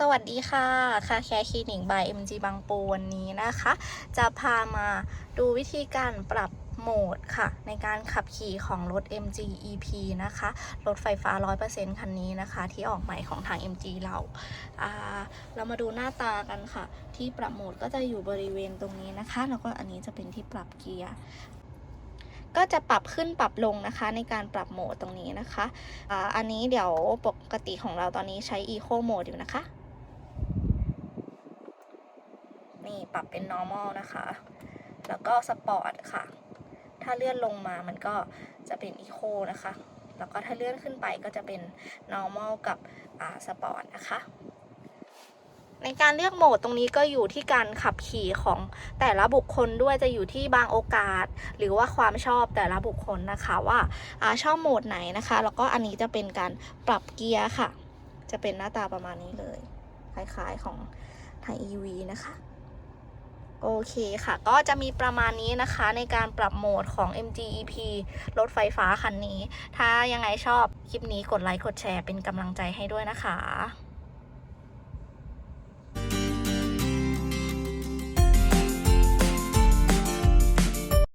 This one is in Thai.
สวัสดีค่ะคาแคร์คลินิกบาย MG บางปูวันนี้นะคะ จะพามาดูวิธีการปรับโหมดค่ะ ในการขับขี่ของรถ MG EP นะคะ รถไฟฟ้า 100%คันนี้นะคะ ที่ออกใหม่ของทาง MG เราาเรามาดูหน้าตากันค่ะ ที่ปรับโหมดก็จะอยู่บริเวณตรงนี้นะคะ แล้วก็อันนี้จะเป็นที่ปรับเกียร์ก็จะปรับขึ้นปรับลงนะคะในการปรับโหมดตรงนี้นะคะอ่าอันนี้เดี๋ยวปกติของเราตอนนี้ใช้ Eco Mode อยู่นะคะ นี่ ปรับเป็น normal นะคะ แล้วก็ sport ค่ะ ถ้าเลื่อนลงมามันก็จะเป็น eco นะคะ แล้วก็ถ้าเลื่อนขึ้นไปก็จะเป็น normal กับอ่า sport นะคะในการเลือกโหมดตรงนี้ก็อยู่ที่การขับขี่ของแต่ละบุคคลด้วยจะอยู่ที่บางโอกาส หรือว่าความชอบแต่ละบุคคลนะคะว่าอาชอบโหมดไหนนะคะ แล้วก็อันนี้จะเป็นการปรับเกียร์ค่ะ จะเป็นหน้าตาประมาณนี้เลย คล้ายๆของทาง EV นะคะ โอเคค่ะ ก็จะมีประมาณนี้นะคะในการปรับโหมดของ MG EP รถไฟฟ้าคันนี้ ถ้ายังไงชอบคลิปนี้กดไลค์กดแชร์เป็นกำลังใจให้ด้วยนะคะ